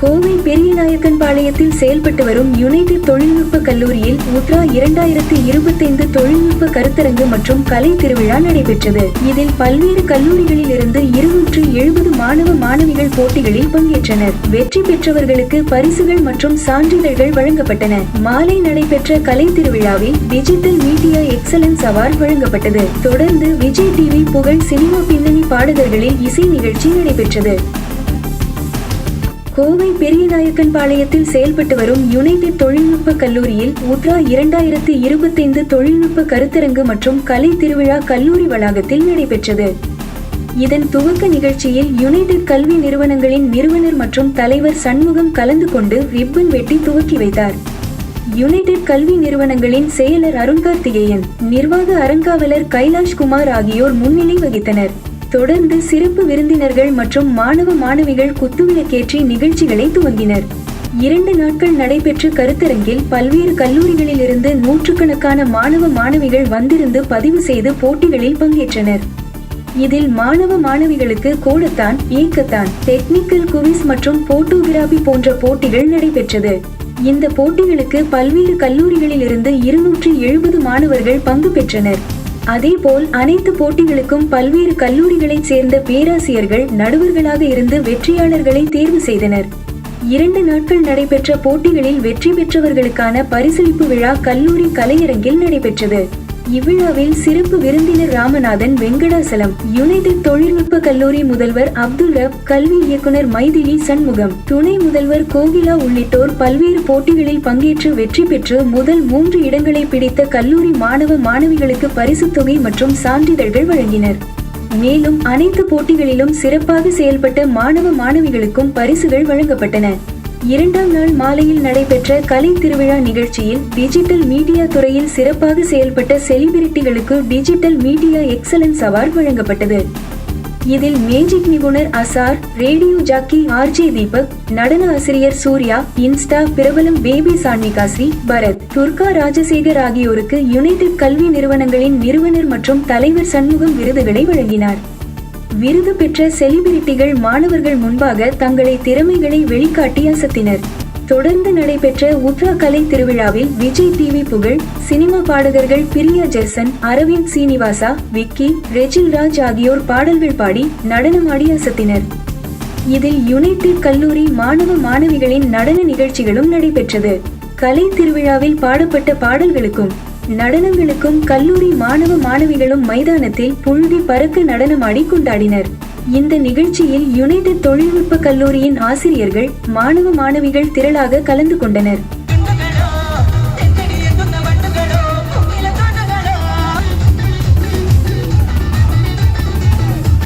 கோவை பெரியநாயக்கன்பாளையத்தில் செயல்பட்டு வரும் யுனைடெட் தொழில்நுட்ப கல்லூரியில் உத்ரா இரண்டாயிரத்தி இருபத்தைந்து தொழில்நுட்ப கருத்தரங்கு மற்றும் கலை திருவிழா நடைபெற்றது. இதில் பல்வேறு கல்லூரிகளில் இருந்து இருநூற்று எழுபது மாணவ மாணவிகள் போட்டிகளில் பங்கேற்றனர். வெற்றி பெற்றவர்களுக்கு பரிசுகள் மற்றும் சான்றிதழ்கள் வழங்கப்பட்டன. மாலை நடைபெற்ற கலை திருவிழாவில் டிஜிட்டல் மீடியா எக்ஸலன்ஸ் அவார்டு வழங்கப்பட்டது. தொடர்ந்து விஜய் டிவி புகழ் சினிமா பின்னணி பாடகர்களில் இசை நிகழ்ச்சி நடைபெற்றது. கோவை பெரியநாயக்கன்பாளையத்தில் செயல்பட்டு வரும் யுனைடெட் தொழில்நுட்ப கல்லூரியில் உத்ரா இரண்டாயிரத்தி இருபத்தைந்து தொழில்நுட்ப கருத்தரங்கு மற்றும் கலை திருவிழா கல்லூரி வளாகத்தில் நடைபெற்றது. இதன் துவக்க நிகழ்ச்சியில் யுனைடெட் கல்வி நிறுவனங்களின் நிறுவனர் மற்றும் தலைவர் சண்முகம் கலந்து கொண்டு ரிப்பன் வெட்டி துவக்கி வைத்தார். யுனைடெட் கல்வி நிறுவனங்களின் செயலர் அருண்கார்த்திகேயன் நிர்வாக அறங்காவலர் கைலாஷ் குமார் ஆகியோர் முன்னிலை வகித்தனர். தொடர்ந்து சிறப்பு விருந்தினர்கள் மற்றும் மாணவ மாணவிகள் குத்துவிளக்கேற்றி நிகழ்ச்சிகளை துவங்கினர். இரண்டு நாட்கள் நடைபெற்ற கருத்தரங்கில் பல்வேறு கல்லூரிகளில் இருந்து நூற்றுக்கணக்கான மாணவ மாணவிகள் வந்திருந்து பதிவு செய்து போட்டிகளில் பங்கேற்றனர். இதில் மாணவ மாணவிகளுக்கு கோடத்தான் ஏக்கத்தான் டெக்னிக்கல் குவிஸ் மற்றும் போட்டோகிராபி போன்ற போட்டிகள் நடைபெற்றது. இந்த போட்டிகளுக்கு பல்வேறு கல்லூரிகளில் இருந்து இருநூற்றி எழுபது மாணவர்கள் பங்கு பெற்றனர். அதேபோல் அனைத்து போட்டிகளுக்கும் பல்வேறு கல்லூரிகளைச் சேர்ந்த பேராசிரியர்கள் நடுவர்களாக இருந்து வெற்றியாளர்களை தேர்வு செய்தனர். இரண்டு நாட்கள் நடைபெற்ற போட்டிகளில் வெற்றி பெற்றவர்களுக்கான பரிசளிப்பு விழா கல்லூரி கலையரங்கில் நடைபெற்றது. இவ்விழாவில் சிறப்பு விருந்தினர் ராமநாதன் வெங்கடாசலம் யுனைடெட் தொழில்நுட்ப கல்லூரி முதல்வர் அப்துல் ரப் கல்வி இயக்குனர் மைதிலி சண்முகம் துணை முதல்வர் கோகிலா உள்ளிட்டோர் பல்வேறு போட்டிகளில் பங்கேற்று வெற்றி பெற்று முதல் மூன்று இடங்களை பிடித்த கல்லூரி மாணவ மாணவிகளுக்கு பரிசுத் தொகை மற்றும் சான்றிதழ்கள் வழங்கினர். மேலும் அனைத்து போட்டிகளிலும் சிறப்பாக செயல்பட்ட மாணவ மாணவிகளுக்கும் பரிசுகள் வழங்கப்பட்டன. இரண்டாம் நாள் மாலையில் நடைபெற்ற கலை திருவிழா நிகழ்ச்சியில் டிஜிட்டல் மீடியா துறையில் சிறப்பாக செயல்பட்ட செலிபிரிட்டிகளுக்கு டிஜிட்டல் மீடியா எக்ஸலன்ஸ் அவார்டு வழங்கப்பட்டது. இதில் மேஜிக் நிபுணர் Azhar radio jockey RJ Deepak நடன ஆசிரியர் சூர்யா இன்ஸ்டா பிரபலம் பேபி சான்விகாஸ்ரீ பரத் துர்கா ராஜசேகர் ஆகியோருக்கு யுனைடெட் கல்வி நிறுவனங்களின் நிறுவனர் மற்றும் தலைவர் சண்முகம் விருதுகளை வழங்கினார். விருது பெற்ற செலிபிரிட்டிகள் மாணவர்கள் முன்பாக தங்களை திறமைகளை வெளிக்காட்டி அசத்தினர். தொடர்ந்து நடைபெற்ற உத்ரா கலை திருவிழாவில் விஜய் டிவி புகழ் சினிமா பாடகர்கள் பிரியா ஜெர்சன் அரவிந்த் சீனிவாசா விக்கி ரெஜில் ராஜ் ஆகியோர் பாடல்கள் பாடி நடனமாடி அசத்தினர். இதில் யுனைடெட் கல்லூரி மாணவ மாணவிகளின் நடன நிகழ்ச்சிகளும் நடைபெற்றது. கலை திருவிழாவில் பாடப்பட்ட பாடல்களுக்கும் நடனங்களுக்கும் கல்லூரி மாணவ மாணவிகளும் மைதானத்தில் புழுதி பறக்க நடனமாடி கொண்டாடினர். இந்த நிகழ்ச்சியில் யுனைடெட் தொழில்நுட்ப கல்லூரியின் ஆசிரியர்கள் மாணவ மாணவிகள் திரளாக கலந்து கொண்டனர்.